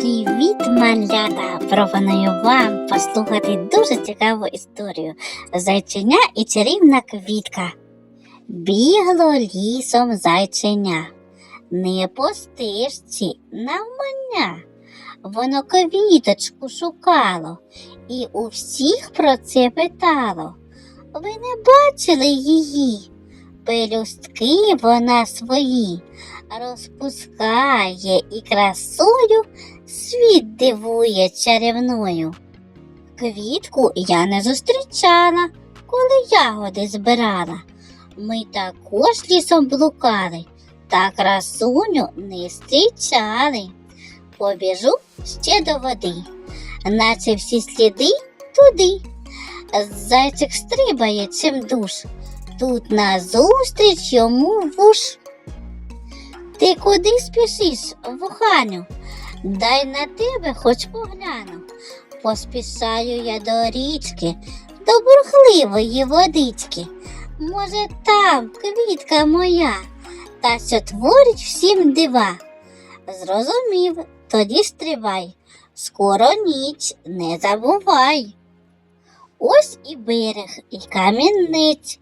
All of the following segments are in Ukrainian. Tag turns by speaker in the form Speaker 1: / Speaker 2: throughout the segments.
Speaker 1: Привіт, малята! Пропоную вам послухати дуже цікаву історію Зайченя і чарівна квітка. Бігло лісом зайченя, не по стежці навмання. Воно квіточку шукало і у всіх про це питало. Ви не бачили її? Пелюстки вона свої розпускає і красою світ дивує чарівною. Квітку я не зустрічала, коли ягоди збирала. Ми також лісом блукали, та красуню не зустрічали. Побіжу ще до води, наче всі сліди туди. Зайчик стрибає чим душ, тут назустріч йому вуш. Ти куди спішиш, вуханю? Дай на тебе хоч погляну. Поспішаю я до річки, до бурхливої водички. Може, там квітка моя, та що творить всім дива. Зрозумів, тоді стрибай, скоро ніч не забувай. Ось і берег, і камінець,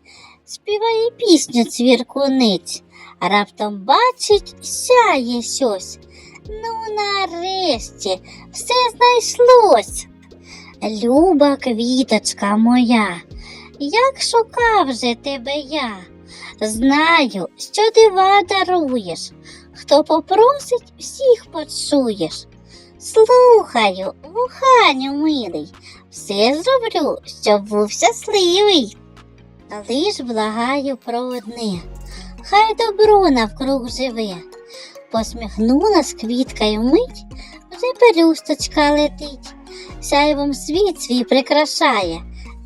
Speaker 1: співає пісню цвіркунець. Раптом бачить, сяє щось. Ну, нарешті, все знайшлось. Люба квіточка моя, як шукав же тебе я, знаю, що дива даруєш, хто попросить, всіх почуєш. Слухаю, вуханю милий, все зроблю, щоб був щасливий. Лиш благаю про одне хай добро навкруг живе. Посміхнулась квітка й мить, вже пелюсточка летить, сяйвом світ свій прикрашає,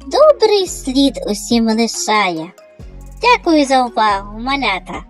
Speaker 1: добрий слід усім лишає. Дякую за увагу, малята.